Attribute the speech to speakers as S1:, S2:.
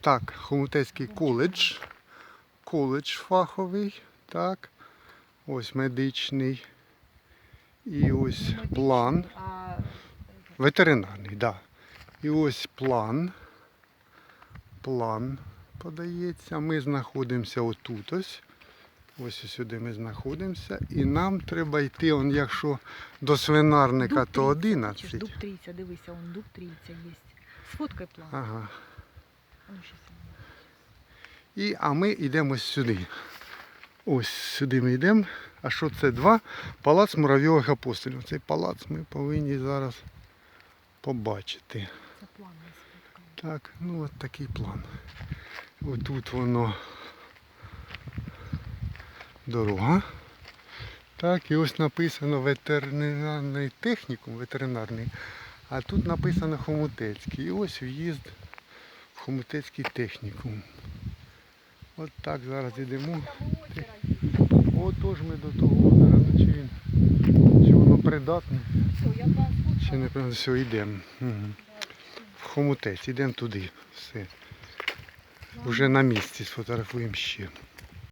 S1: Так, Хомутецький коледж. Коледж фаховий. Так. Ось медичний. І ось план. Ветеринарний, так. Да. І ось план. План подається. Ми знаходимося отут ось. Ось сюди ми знаходимося. І нам треба йти, он, якщо до свинарника,
S2: дуб
S1: то 11.
S2: Дуб трійця, дивися, он дуб трійця є. Сфоткай план.
S1: Ага.
S2: Ну,
S1: І, а ми йдемо ось сюди. Ось сюди ми йдемо. А що це два? Палац муравйових апостолів. Цей палац ми повинні зараз побачити.
S2: Це план.
S1: Так, ну от такий план. Отут воно дорога. Так, і ось написано ветеринарний технікум, ветеринарний, а тут написано Хомутецький. І ось в'їзд Хомутецький технікум. От так зараз йдемо. Отож ми до того озера, чи він, чи воно придатне, чи не придатне. Все, йдемо. Угу. В Хомутець, йдемо туди. Все. Уже на місці сфотографуємо ще.